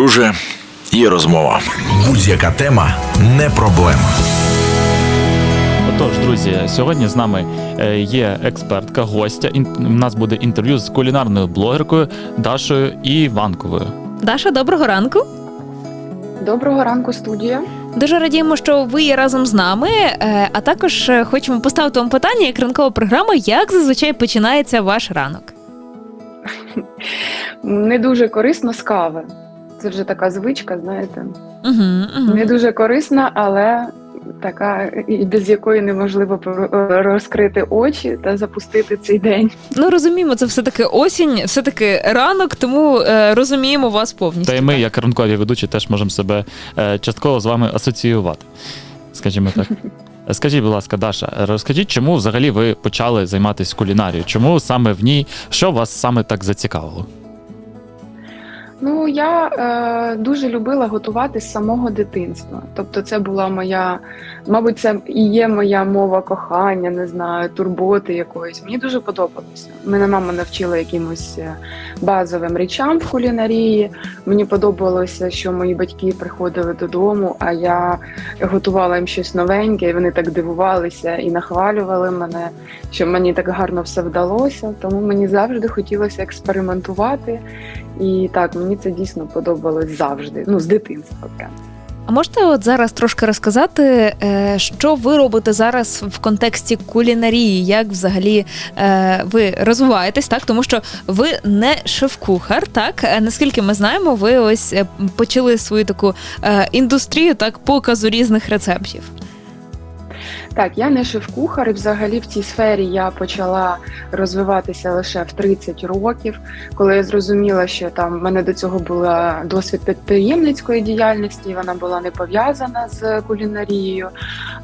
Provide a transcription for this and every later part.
друже, є розмова. Будь-яка тема не проблема. Отож, друзі, сьогодні з нами е, є експертка, гостя. У нас буде інтерв'ю з кулінарною блогеркою Дашою Іванковою. Даша, доброго ранку. Доброго ранку, студія. Дуже радіємо, що ви є разом з нами. е, А також е, хочемо поставити вам питання, як ранкова програма, як зазвичай починається ваш ранок. Не дуже корисно з кави. Це вже така звичка, знаєте. Угу, угу. Не дуже корисна, але така, і без якої неможливо розкрити очі та запустити цей день. Ну розуміємо, це все таки осінь, все таки ранок, тому е, розуміємо вас повністю. Та й ми, як ранкові ведучі, теж можемо себе е, частково з вами асоціювати. Скажімо так. Скажіть, будь ласка, Даша, розкажіть, чому взагалі ви почали займатися кулінарією? Чому саме в ній? Що вас саме так зацікавило? Ну, я е, дуже любила готувати з самого дитинства. Тобто, це була моя, мабуть, це і є моя мова кохання, не знаю, турботи якоїсь. Мені дуже подобалося. Мене мама навчила якимось е, базовим речам в кулінарії. Мені подобалося, що мої батьки приходили додому, а я готувала їм щось новеньке, і вони так дивувалися і нахвалювали мене, що мені так гарно все вдалося. Тому мені завжди хотілося експериментувати. І так, мені це дійсно подобалось завжди. Ну, з дитинства прям. А можете от зараз трошки розказати, е, що ви робите зараз в контексті кулінарії? Як взагалі е, ви розвиваєтесь, так? Тому що ви не шеф-кухар, так? Е, Наскільки ми знаємо, ви ось почали свою таку індустрію так показу різних рецептів. Так, я не шеф-кухар, і взагалі в цій сфері я почала розвиватися лише в 30 років, коли я зрозуміла, що там в мене до цього була досвід підприємницької діяльності, і вона була не пов'язана з кулінарією.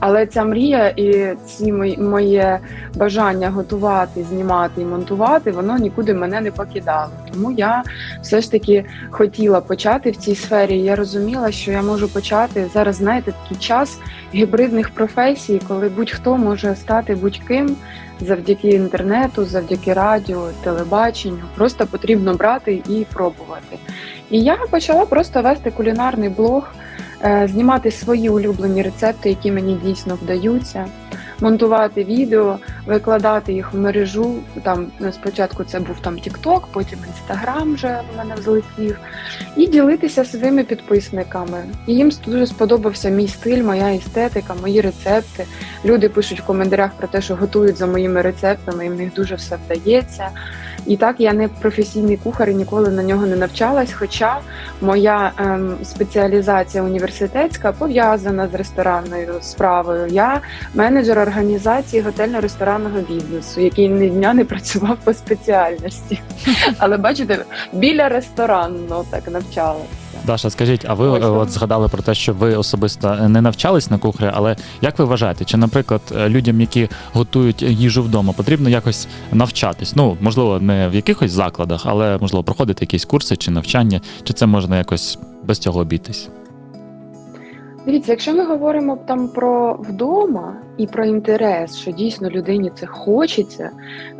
Але ця мрія і ці моє бажання готувати, знімати і монтувати, воно нікуди мене не покидало. Тому я все ж таки хотіла почати в цій сфері. Я розуміла, що я можу почати зараз. Знаєте, такий час гібридних професій, коли будь-хто може стати будь-ким завдяки інтернету, завдяки радіо, телебаченню. Просто потрібно брати і пробувати. І я почала просто вести кулінарний блог, е, знімати свої улюблені рецепти, які мені дійсно вдаються. Монтувати відео, викладати їх в мережу. Там ну, спочатку це був там TikTok, потім Instagram вже в мене взлетів, і ділитися своїми підписниками. І їм дуже сподобався мій стиль, моя естетика, мої рецепти. Люди пишуть в коментарях про те, що готують за моїми рецептами, і в них дуже все вдається. І так я не професійний кухар і ніколи на нього не навчалась. Хоча моя ем, спеціалізація університетська пов'язана з ресторанною справою. Я менеджер організації готельно-ресторанного бізнесу, який ні дня не працював по спеціальності. Але бачите, біля ресторанного так навчалася. Даша, скажіть, а ви е, от згадали про те, що ви особисто не навчались на кухаря, але як ви вважаєте, чи, наприклад, е, людям, які готують їжу вдома, потрібно якось навчатись? Ну, можливо, не в якихось закладах, але можливо проходити якісь курси чи навчання, чи це можна якось без цього обійтись? Дивіться, якщо ми говоримо там про вдома і про інтерес, що дійсно людині це хочеться,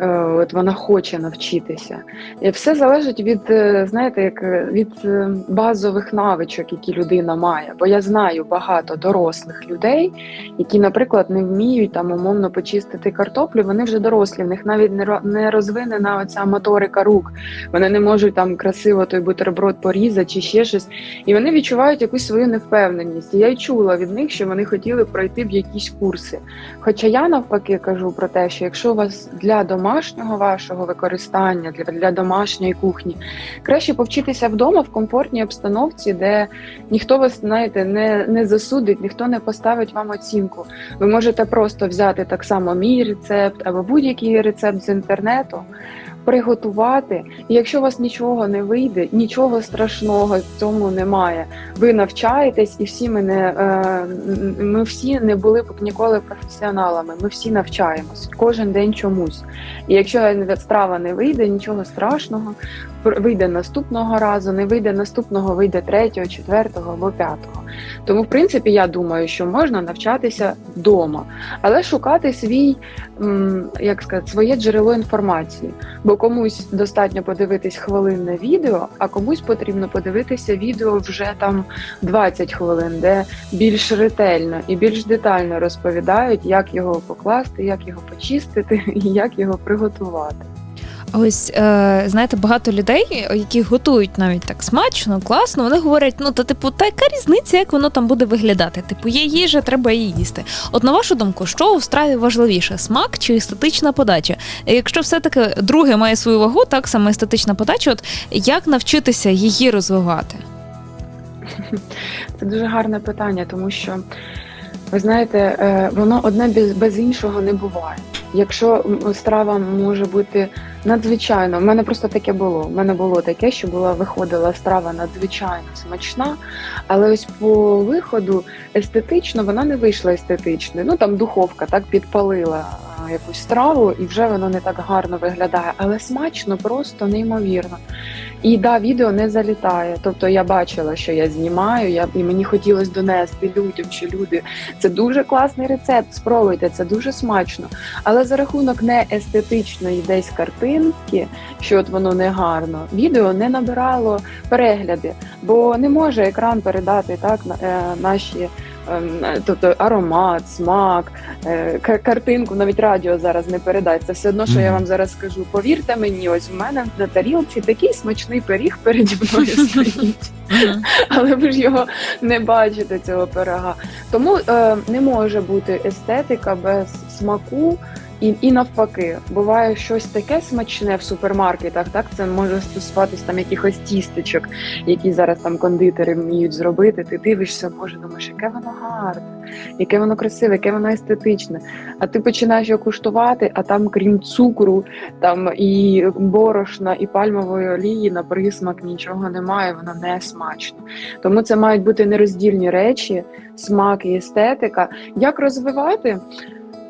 е, от вона хоче навчитися, і все залежить від, е, знаєте, як е, від е, базових навичок, які людина має. Бо я знаю багато дорослих людей, які, наприклад, не вміють там умовно почистити картоплю. Вони вже дорослі, в них навіть не не розвинена оця моторика рук. Вони не можуть там красиво той бутерброд порізати чи ще щось. І вони відчувають якусь свою невпевненість. Я чула від них, що вони хотіли пройти в якісь курси. Хоча я навпаки кажу про те, що якщо у вас для домашнього вашого використання, для, для домашньої кухні, краще повчитися вдома в комфортній обстановці, де ніхто вас знаєте не, не засудить, ніхто не поставить вам оцінку. Ви можете просто взяти так само мій рецепт або будь-який рецепт з інтернету. Приготувати, і якщо у вас нічого не вийде, нічого страшного в цьому немає. Ви навчаєтесь, і всі ми не е, ми всі не були б ніколи професіоналами. Ми всі навчаємось кожен день чомусь. І якщо страва не вийде, нічого страшного, вийде наступного разу, не вийде наступного, вийде третього, четвертого або п'ятого. Тому, в принципі, я думаю, що можна навчатися вдома, але шукати свій, як сказати, своє джерело інформації. Бо комусь достатньо подивитись хвилинне відео, а комусь потрібно подивитися відео вже там 20 хвилин, де більш ретельно і більш детально розповідають, як його покласти, як його почистити і як його приготувати. Ось е, знаєте, багато людей, які готують навіть так смачно, класно, вони говорять: ну та типу, та яка різниця, як воно там буде виглядати? Типу, є їжа, треба її їсти. От на вашу думку, що у страві важливіше: смак чи естетична подача? Якщо все-таки друге має свою вагу, так саме естетична подача, от як навчитися її розвивати? Це дуже гарне питання, тому що ви знаєте, е, воно одне без іншого не буває. Якщо страва може бути надзвичайно, в мене просто таке було. У мене було таке, що була виходила страва надзвичайно смачна, але ось по виходу естетично вона не вийшла естетичною. Ну там духовка так підпалила якусь страву, і вже воно не так гарно виглядає, але смачно просто неймовірно. І да, відео не залітає. Тобто я бачила, що я знімаю, я і мені хотілося донести людям, що люди це дуже класний рецепт. Спробуйте, це дуже смачно. Але за рахунок не естетичної десь картинки, що от воно не гарно, відео не набирало перегляди, бо не може екран передати так е, наші. Ем, Тобто аромат, смак, е, картинку, навіть радіо зараз не передасть. Це все одно, що я вам зараз скажу. Повірте мені, ось в мене на тарілці такий смачний пиріг переді мною стоїть але ви ж його не бачите, цього пирога. Тому е, не може бути естетика без смаку. І, і навпаки, буває щось таке смачне в супермаркетах. Так це може стосуватись там якихось тістечок, які зараз там кондитери вміють зробити. Ти дивишся, може, думаєш, яке воно гарне, яке воно красиве, яке воно естетичне. А ти починаєш його куштувати, а там, крім цукру, там і борошна, і пальмової олії на присмак нічого немає, воно не смачно. Тому це мають бути нероздільні речі, смак і естетика. Як розвивати?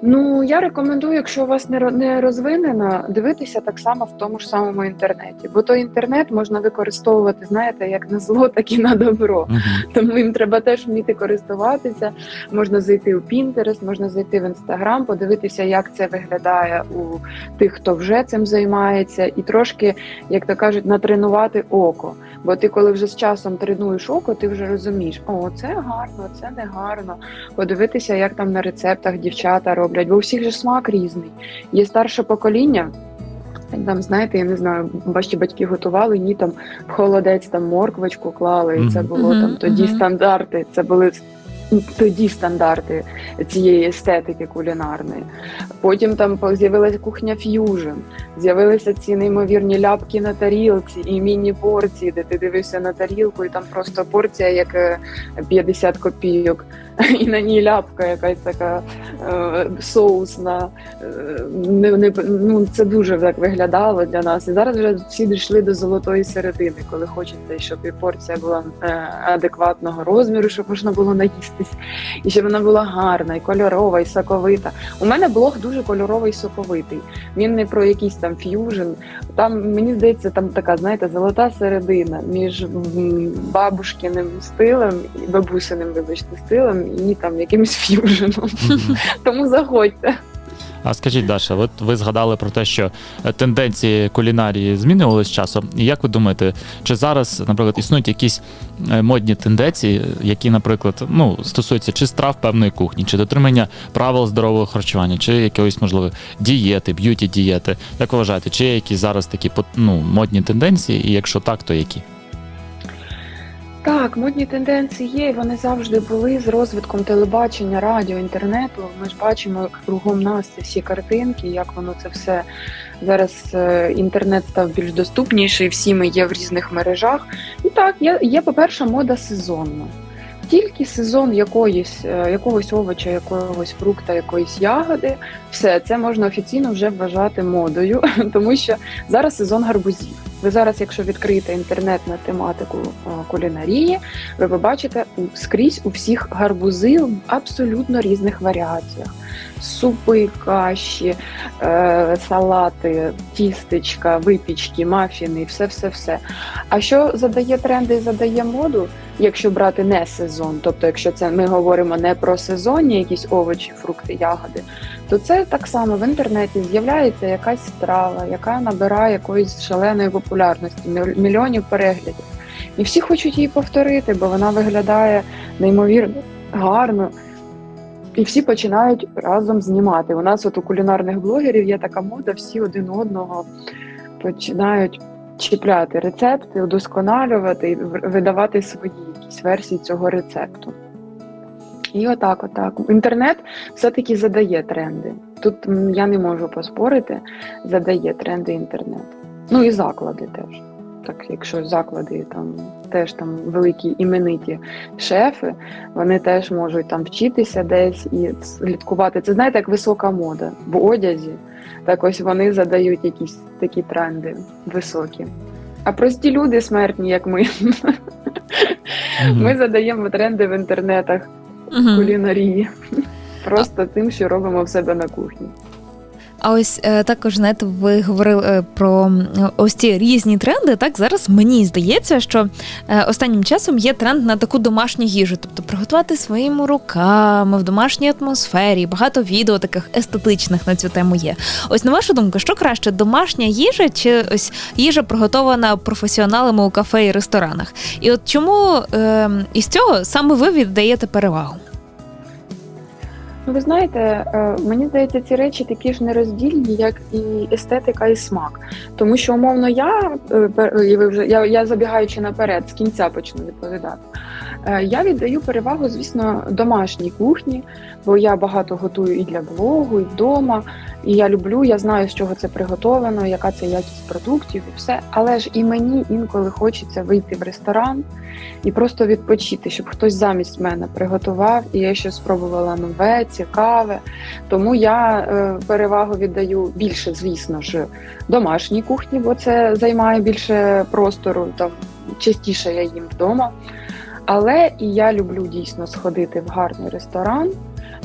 Ну, я рекомендую, якщо у вас не не розвинено, дивитися так само в тому ж самому інтернеті. Бо той інтернет можна використовувати, знаєте, як на зло, так і на добро. Мгм. Тому їм треба теж вміти користуватися. Можна зайти у Pinterest, можна зайти в Instagram, подивитися, як це виглядає у тих, хто вже цим займається, і трошки, як то кажуть, натренувати око. Бо ти, коли вже з часом тренуєш око, ти вже розумієш, о, це гарно, це не гарно. Подивитися, як там на рецептах дівчата роблять, бо у всіх же смак різний. Є старше покоління. Там, знаєте, я не знаю, ваші батьки готували, ні там в холодець там морквочку клали, і це було Мгм, там тоді мгм. стандарти. Це були тоді стандарти цієї естетики кулінарної. Потім там з'явилася кухня ф'южн, з'явилися ці неймовірні ляпки на тарілці і міні-порції, де ти дивишся на тарілку, і там просто порція, як е, 50 копійок, і на ній ляпка якась така е, соусна. Е, не, не, ну, це дуже так виглядало для нас. І зараз вже всі дійшли до золотої середини, коли хочеться, щоб і порція була е, адекватного розміру, щоб можна було наїстись, і щоб вона була гарна, і кольорова, і соковита. У мене блог дуже кольоровий соковитий. Він не про якийсь там ф'южн. Там мені здається, там така, знаєте, золота середина між бабушкиним стилем і бабусиним, вибачте, стилем і там якимось ф'юженом. Тому заходьте. А скажіть, Даша, от ви згадали про те, що е, тенденції кулінарії змінювалися з часом. І як ви думаєте, чи зараз, наприклад, існують якісь е, модні тенденції, які, наприклад, ну стосуються чи страв певної кухні, чи дотримання правил здорового харчування, чи якоїсь можливо дієти, б'юті дієти? Як ви вважаєте, чи є якісь зараз такі ну, модні тенденції, і якщо так, то які? Так, модні тенденції є, і вони завжди були з розвитком телебачення, радіо, інтернету. Ми ж бачимо кругом нас ці всі картинки, як воно це все зараз. е, Інтернет став більш доступніший, всі ми є в різних мережах. І так, є, є по-перше, мода сезонна. Тільки сезон якоїсь, е, якогось овоча, якогось фрукта, якоїсь ягоди, все це можна офіційно вже вважати модою, тому що зараз сезон гарбузів. Ви зараз, якщо відкриєте інтернет на тематику е, кулінарії, ви побачите скрізь у всіх гарбузи в абсолютно різних варіаціях. Супи, каші, е, салати, тістечка, випічки, мафіни, все, все, все. А що задає тренди і задає моду, якщо брати не сезон, тобто, якщо це ми говоримо не про сезонні якісь овочі, фрукти, ягоди, то це так само в інтернеті з'являється якась страва, яка набирає якоїсь шаленої популярності, мільйонів переглядів. І всі хочуть її повторити, бо вона виглядає неймовірно гарно. І всі починають разом знімати. У нас от у кулінарних блогерів є така мода, всі один одного починають чіпляти рецепти, удосконалювати видавати свої якісь версії цього рецепту. І отак, отак. Інтернет все-таки задає тренди. Тут я не можу поспорити, задає тренди інтернет. Ну і заклади теж. Так, якщо заклади там теж там великі імениті шефи, вони теж можуть там вчитися десь і слідкувати. Це знаєте, як висока мода в одязі. Так ось вони задають якісь такі тренди високі. А прості люди смертні, як ми, ми задаємо тренди в інтернетах кулінарії. Просто тим, що робимо в себе на кухні. А ось е, також знаєте, ви говорили е, про ось ці різні тренди. Так зараз мені здається, що е, останнім часом є тренд на таку домашню їжу, тобто приготувати своїми руками в домашній атмосфері. Багато відео таких естетичних на цю тему є. Ось на вашу думку, що краще, домашня їжа чи ось їжа приготована професіоналами у кафе і ресторанах? І от чому е, із цього саме ви віддаєте перевагу? Ну, ви знаєте, е, мені здається, ці речі такі ж нероздільні, як і естетика і смак. Тому що, умовно, я е, я, я забігаючи наперед, з кінця почну відповідати. Е, Я віддаю перевагу, звісно, домашній кухні, бо я багато готую і для блогу, і вдома. І я люблю, я знаю, з чого це приготовано, яка це якість продуктів і все. Але ж і мені інколи хочеться вийти в ресторан і просто відпочити, щоб хтось замість мене приготував, і я ще спробувала нове, цікаве. Тому я е, перевагу віддаю більше, звісно ж, домашній кухні, бо це займає більше простору, там частіше я їм вдома. Але і я люблю дійсно сходити в гарний ресторан.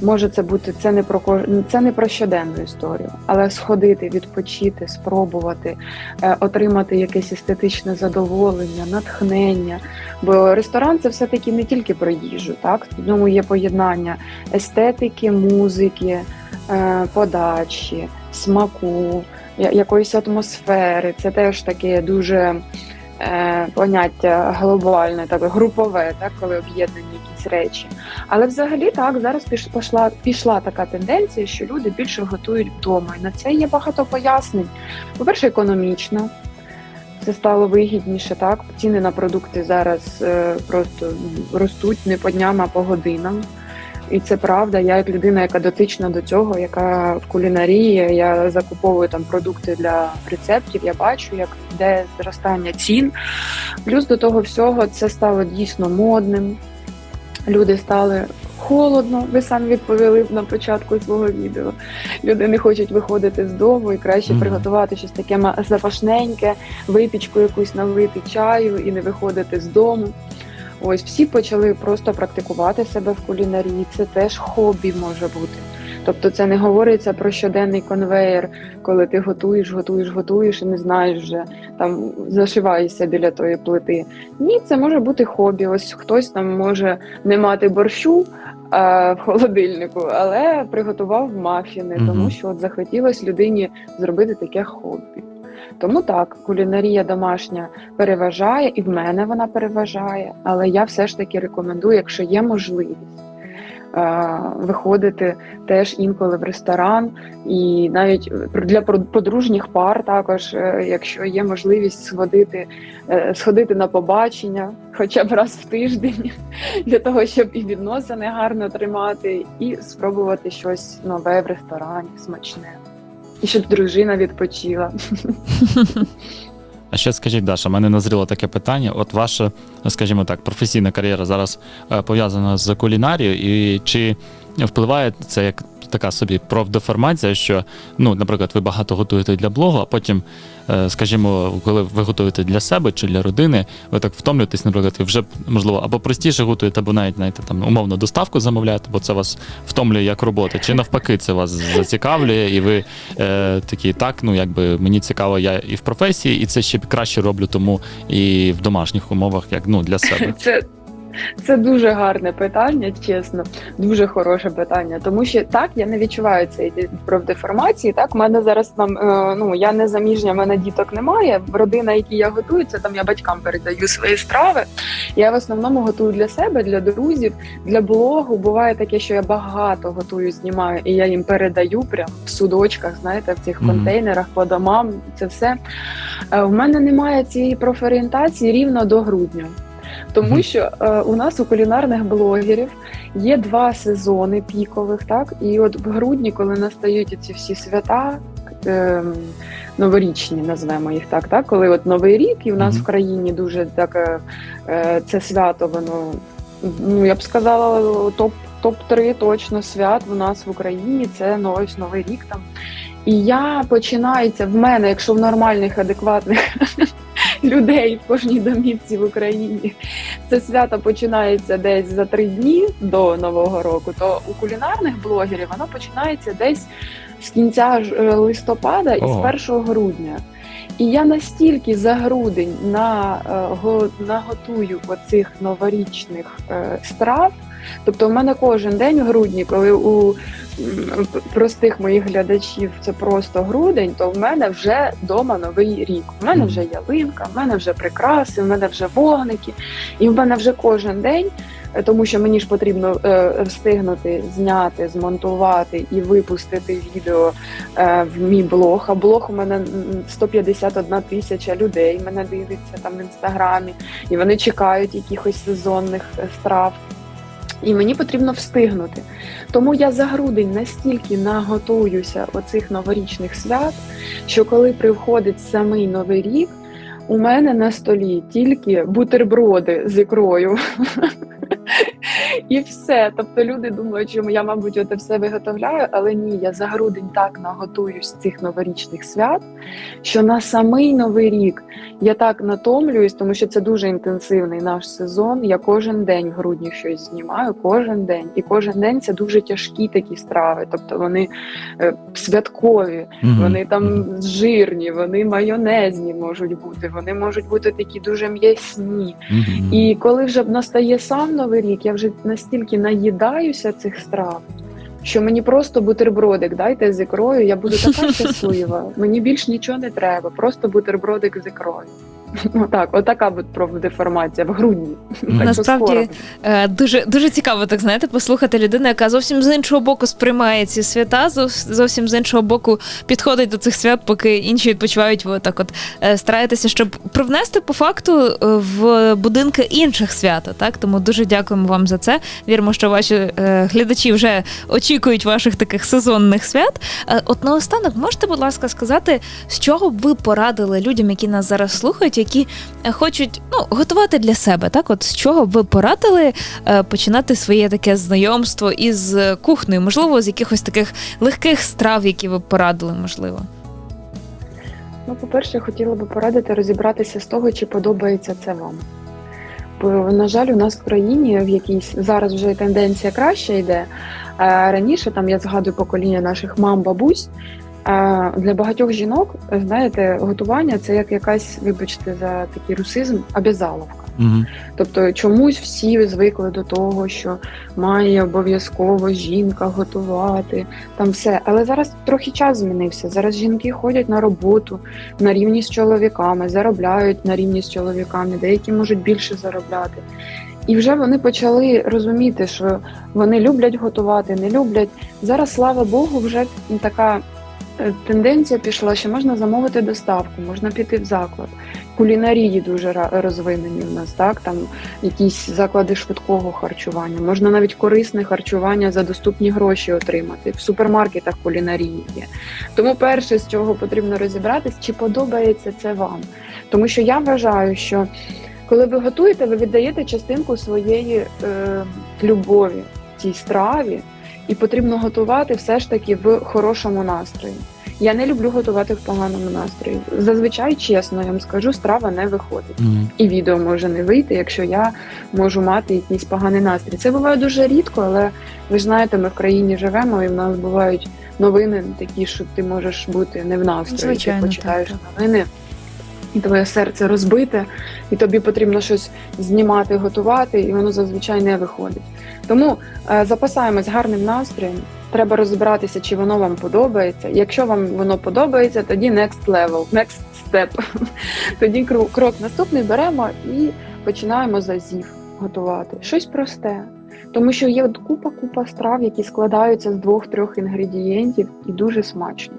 Може, це бути це не про кож- це не про щоденну історію, але сходити, відпочити, спробувати, е, отримати якесь естетичне задоволення, натхнення. Бо ресторан це все таки не тільки про їжу, так в ньому є поєднання естетики, музики, е, подачі, смаку, якоїсь атмосфери. Це теж таке дуже поняття глобальне, так групове, так коли об'єднані якісь речі. Але взагалі так зараз пішла пішла така тенденція, що люди більше готують вдома. І на це є багато пояснень. По-перше, економічно. Це стало вигідніше, так ціни на продукти зараз е, просто ростуть не по дням, а по годинам. І це правда. Я як людина, яка дотична до цього, яка в кулінарії, я закуповую там продукти для рецептів. Я бачу, як йде зростання цін. Плюс до того всього це стало дійсно модним. Люди стали холодно. Ви самі відповіли на початку свого відео. Люди не хочуть виходити з дому і краще Мгм. приготувати щось таке запашненьке, випічку якусь налити чаю і не виходити з дому. Ось всі почали просто практикувати себе в кулінарії. Це теж хобі може бути. Тобто це не говориться про щоденний конвейер, коли ти готуєш, готуєш, готуєш і не знаєш вже там зашиваєшся біля тої плити. Ні, це може бути хобі. Ось хтось там може не мати борщу а, в холодильнику, але приготував мафіни, тому що от захотілось людині зробити таке хобі. Тому так, кулінарія домашня переважає, і в мене вона переважає, але я все ж таки рекомендую, якщо є можливість. е, Виходити теж інколи в ресторан, і навіть для подружніх пар також, е, якщо є можливість сходити, е, сходити на побачення, хоча б раз в тиждень, для того, щоб і відносини гарно тримати, і спробувати щось нове в ресторані, смачне, і щоб дружина відпочила. А ще скажіть, Даша, мене назріло таке питання. От ваша, скажімо так, професійна кар'єра зараз е, пов'язана з кулінарією, і чи впливає це як така собі профдеформація, що, ну, наприклад, ви багато готуєте для блогу, а потім, е, скажімо, коли ви готуєте для себе чи для родини, ви так втомлюєтесь, наприклад, і вже можливо або простіше готуєте, або навіть знаєте, там умовно доставку замовляєте, бо це вас втомлює як робота, чи навпаки, це вас зацікавлює, і ви е, такі, так, ну якби мені цікаво, я і в професії, і це ще краще роблю тому і в домашніх умовах, як ну для себе. Це, це дуже гарне питання, чесно, дуже хороше питання. Тому що так я не відчуваю цієї профдеформації. Так, у мене зараз там е, ну я не заміжня, в мене діток немає. Родина, якій я готую, це там я батькам передаю свої страви. Я в основному готую для себе, для друзів, для блогу. Буває таке, що я багато готую, знімаю, і я їм передаю прям в судочках, знаєте, в цих Мгм. контейнерах по домам. Це все. Е, В мене немає цієї профорієнтації рівно до грудня. Тому що е, у нас у кулінарних блогерів є два сезони пікових, так і от в грудні, коли настають ці всі свята. Е, новорічні, назвемо їх так, так, коли от новий рік, і в нас в країні дуже так е, е, це свято, воно ну я б сказала, топ топ 3 точно свят в нас в Україні. Це ну, ось новий рік там. І я починається в мене, якщо в нормальних, адекватних людей в кожній домівці в Україні це свято починається десь за три дні до нового року, то у кулінарних блогерів воно починається десь з кінця е, листопада і Ого. з 1 грудня. І я настільки за грудень на, е, го- наготую оцих новорічних е, страв. Тобто, в мене кожен день в грудні, коли у простих моїх глядачів це просто грудень, то в мене вже вдома новий рік. У мене вже ялинка, в мене вже прикраси, в мене вже вогники, і в мене вже кожен день. е, Тому що мені ж потрібно е, встигнути зняти, змонтувати і випустити відео е, в мій блог. А блог у мене м, 151 тисяча людей мене дивиться там в інстаграмі, і вони чекають якихось сезонних е, страв. І мені потрібно встигнути. Тому я за грудень настільки наготуюся оцих новорічних свят, що коли приходить самий новий рік, у мене на столі тільки бутерброди з ікрою. І все. Тобто люди думають, що я, мабуть, оце все виготовляю, але ні, я за грудень так наготуюсь цих новорічних свят, що на самий новий рік я так натомлююсь, тому що це дуже інтенсивний наш сезон. Я кожен день в грудні щось знімаю, кожен день. І кожен день це дуже тяжкі такі страви. Тобто вони е, святкові, Мгм. вони там жирні, вони майонезні можуть бути, вони можуть бути такі дуже м'ясні. Мгм. І коли вже настає сам новий рік, я вже настільки наїдаюся цих страв, що мені просто бутербродик дайте з ікрою, я буду така щаслива. Мені більш нічого не треба, просто бутербродик з ікрою. Отак, отака буде профдеформація в грудні. Так Насправді. Е, Дуже дуже цікаво, так знаєте, послухати людину, яка зовсім з іншого боку сприймає ці свята, зовсім з іншого боку підходить до цих свят, поки інші відпочивають. Ви так от е, стараєтеся, щоб привнести по факту е, в будинки інших свята. Так тому дуже дякуємо вам за це. Віримо, що ваші е, глядачі вже очікують ваших таких сезонних свят. От наостанок, можете, будь ласка, сказати, з чого б ви порадили людям, які нас зараз слухають, які е, хочуть ну, готувати для себе, так? От з чого ви порадили е, починати своє таке знайомство із е, кухнею, можливо, з якихось таких легких страв, які ви порадили, можливо. Ну, по-перше, хотіла би порадити розібратися з того, чи подобається це вам. Бо, на жаль, у нас в країні в якійсь зараз вже тенденція краща йде. А раніше там я згадую покоління наших мам, бабусь. Для багатьох жінок, знаєте, готування це як якась, вибачте, за такий русизм, обязаловка. Мгм. Тобто чомусь всі звикли до того, що має обов'язково жінка готувати там все. Але зараз трохи час змінився. Зараз жінки ходять на роботу на рівні з чоловіками, заробляють на рівні з чоловіками, деякі можуть більше заробляти. І вже вони почали розуміти, що вони люблять готувати, не люблять. Зараз, слава Богу, вже така тенденція пішла, що можна замовити доставку, можна піти в заклад. Кулінарії дуже розвинені в нас, так там якісь заклади швидкого харчування. Можна навіть корисне харчування за доступні гроші отримати. В супермаркетах кулінарії є. Тому перше, з чого потрібно розібратись, чи подобається це вам. Тому що я вважаю, що коли ви готуєте, ви віддаєте частинку своєї е, любові цій страві. І потрібно готувати все ж таки в хорошому настрої. Я не люблю готувати в поганому настрої. Зазвичай, чесно, я вам скажу, страва не виходить. Мгм. І відео може не вийти, якщо я можу мати якийсь поганий настрій. Це буває дуже рідко, але ви ж знаєте, ми в країні живемо, і в нас бувають новини такі, що ти можеш бути не в настрої. Звичайно, ти почитаєш так, новини, і твоє серце розбите, і тобі потрібно щось знімати, готувати, і воно зазвичай не виходить. Тому е, запасаємось гарним настроєм. Треба розібратися, чи воно вам подобається. Якщо вам воно подобається, тоді next level, next step. Тоді крок, наступний беремо і починаємо зазів готувати. Щось просте. Тому що є купа-купа страв, які складаються з двох-трьох інгредієнтів і дуже смачні.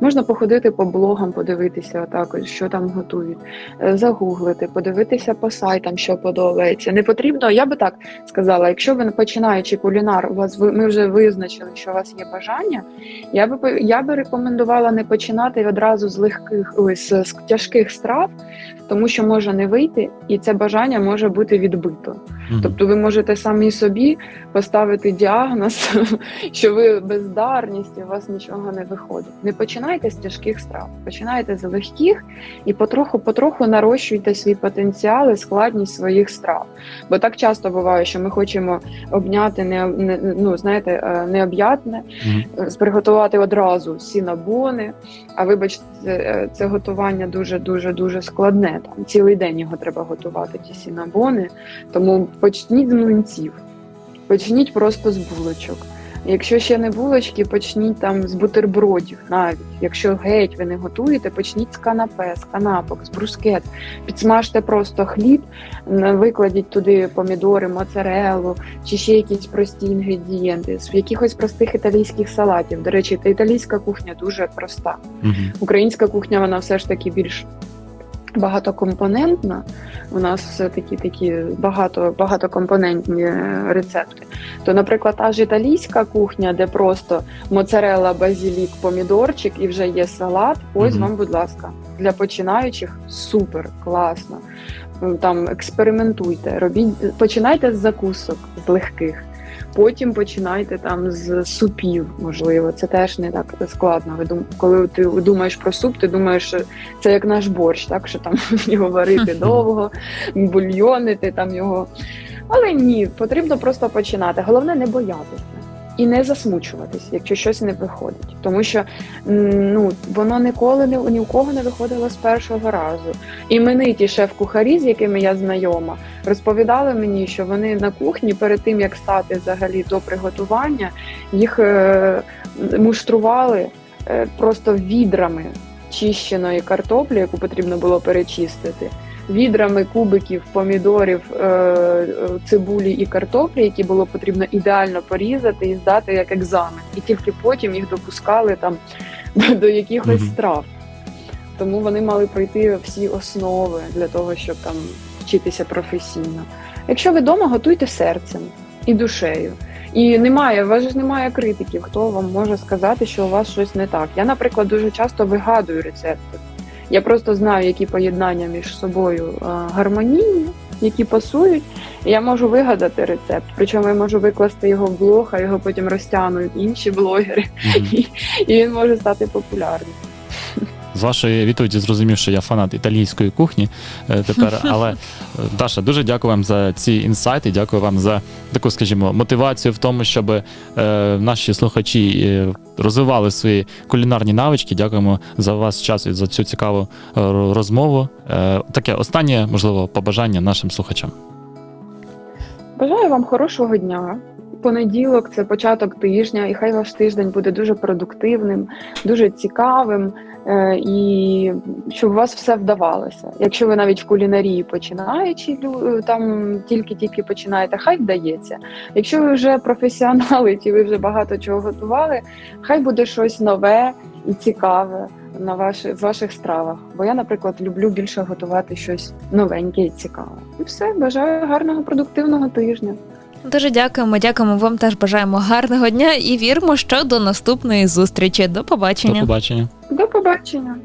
Можна походити по блогам, подивитися отак, що там готують, е, загуглити, подивитися по сайтам, що подобається. Не потрібно, я би так сказала, якщо ви починаючи кулінар, у вас ми вже визначили, що у вас є бажання. Я би я би рекомендувала не починати одразу з легких з, з тяжких страв, тому що може не вийти, і це бажання може бути відбито. Мгм. Тобто ви можете самі собі поставити діагноз, що ви бездарність і у вас нічого не виходить. Не починайте з тяжких страв, починайте з легких і потроху-потроху нарощуйте свій потенціал і складність своїх страв. Бо так часто буває, що ми хочемо обняти не, не ну знаєте, е, необ'ятне, е, приготувати одразу всі набони. А вибачте, це, це готування дуже дуже дуже складне. Там цілий день його треба готувати. Ті сінабони. Тому почніть з млинців, почніть просто з булочок. Якщо ще не булочки, почніть там з бутербродів навіть. Якщо геть ви не готуєте, почніть з канапе, з канапок, з брускет. Підсмажте просто хліб, викладіть туди помідори, моцарелу чи ще якісь прості інгредієнти з якихось простих італійських салатів. До речі, та італійська кухня дуже проста. Мгм. Українська кухня вона все ж таки більш багатокомпонентна. У нас таки такі багато багатокомпонентні рецепти. То, наприклад, та ж італійська кухня, де просто моцарелла, базілік, помідорчик і вже є салат. Ось Мгм. вам, будь ласка, для починаючих супер класно. Там експериментуйте, робіть, починайте з закусок, з легких. Потім починайте там з супів, можливо, це теж не так складно. Ви дум... коли ти думаєш про суп, ти думаєш, що це як наш борщ, так що там його варити довго, бульйонити там його. Але ні, потрібно просто починати. Головне не боятися і не засмучуватись, якщо щось не виходить. Тому що ну воно ніколи не ні у кого не виходило з першого разу. Імениті шеф-кухарі, з якими я знайома, розповідали мені, що вони на кухні перед тим як стати взагалі до приготування, їх е, муштрували е, просто відрами чищеної картоплі, яку потрібно було перечистити. Відрами кубиків, помідорів, е, е, цибулі і картоплі, які було потрібно ідеально порізати і здати як екзамен. І тільки потім їх допускали там до, до якихось страв. Тому вони мали пройти всі основи для того, щоб там вчитися професійно. Якщо ви вдома, готуйте серцем і душею. І немає, у вас ж немає критиків, хто вам може сказати, що у вас щось не так. Я, наприклад, дуже часто вигадую рецепти. Я просто знаю, які поєднання між собою гармонійні, які пасують. І я можу вигадати рецепт. Причому я можу викласти його в блог, а його потім розтягнуть інші блогери, Мгм. і він може стати популярним. З вашої відповіді зрозумів, що я фанат італійської кухні е, тепер. Але е, Даша, дуже дякую вам за ці інсайти. Дякую вам за таку, скажімо, мотивацію в тому, щоб е, наші слухачі розвивали свої кулінарні навички. Дякуємо за вас час і за цю цікаву розмову. Е, таке останнє, можливо, побажання нашим слухачам. Бажаю вам хорошого дня. Понеділок це початок тижня, і хай ваш тиждень буде дуже продуктивним, дуже цікавим, і щоб у вас все вдавалося. Якщо ви навіть в кулінарії починаючи лю- там тільки-тільки починаєте, хай вдається. Якщо ви вже професіонали, чи ви вже багато чого готували, хай буде щось нове і цікаве на ваші, в ваших стравах. Бо я, наприклад, люблю більше готувати щось новеньке і цікаве. І все, бажаю гарного продуктивного тижня. Дуже дякуємо. Дякуємо вам теж бажаємо гарного дня і віримо, що до наступної зустрічі. До До побачення. побачення. До побачення.